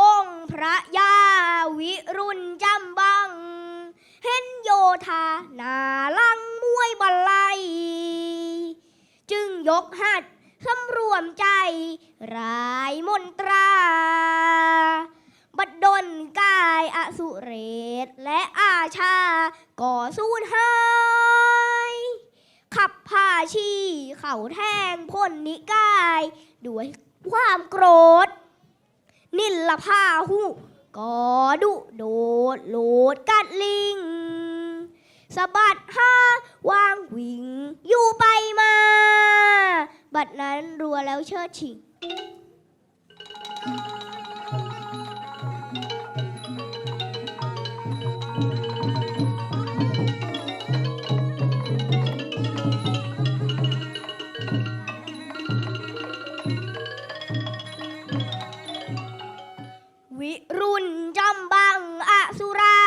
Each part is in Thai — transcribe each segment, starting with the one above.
องค์พระยาวิรุณจำบัง เห็นโยธาหนาลังมวยบัลไลยจึงยกหัดสำรวมใจรายมนตรา บัดดลกายอสุเรศและอาชาก่อสูญหา ขับพาชีเข่าแทงพ้นนิกาย ด้วยความโกรธ นิลพาหูกอดุโดดโลดกัดลิงสะบัดห้าวางวิ่งอยู่ไปมา บัดนั้นรัวแล้วเชิดชิงวิ จำบังอสุรา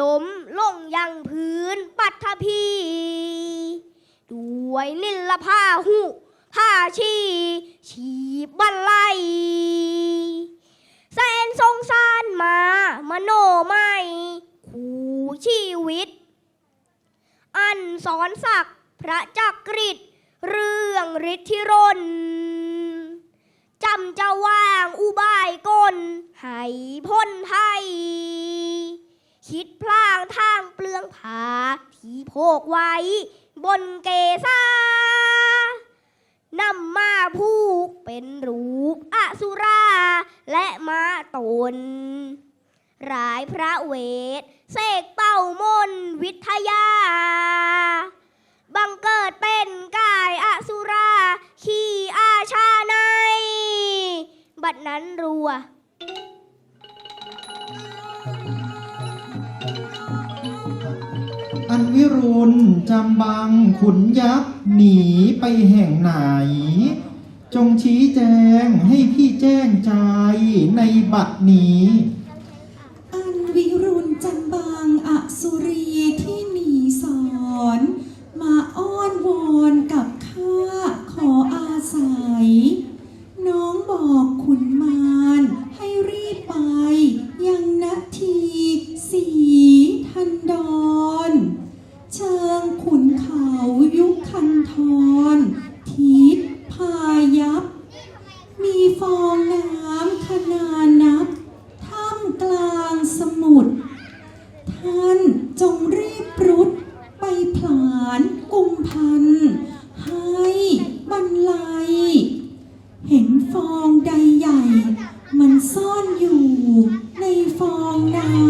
ล้มลงยังพื้นปัทภีด้วยนิลผ้าหูผ้าชีชีบบันไลแสนสงสารมามโนไม่คู่ชีวิต อันสอนศักดิ์พระจักริดเรื่องฤทธิรน จำจะวางอุบายกลให้พ้นภัยคิดพลางทางเปลืองผาที่โพกไว้ บนเกศานำมาผูกเป็นรูปอสุรา และมาตน รายพระเวท เสกเป่ามนวิทยา นั้นรัว อันวิรุณจำบังขุนยักษ์หนีไปแห่งไหน จงชี้แจงให้พี่แจ้งใจในบัดนี้ อันวิรุณจันบางอสุรีที่หนีสอน มาอ้อนวอนกับข้าขออาศัย น้องบอกขุนมารให้รีบไป ยังนาทีสีทันดอนเชิงขุนเขายุคคันทรทิศพายับ มีฟองน้ำขนานับ ท่ามกลางสมุทร ท่าน จงรีบรุดไปผลานกุมพัน ให้บรรลัย เห็นฟองใดใหญ่ มันซ่อนอยู่ในฟองน้ำ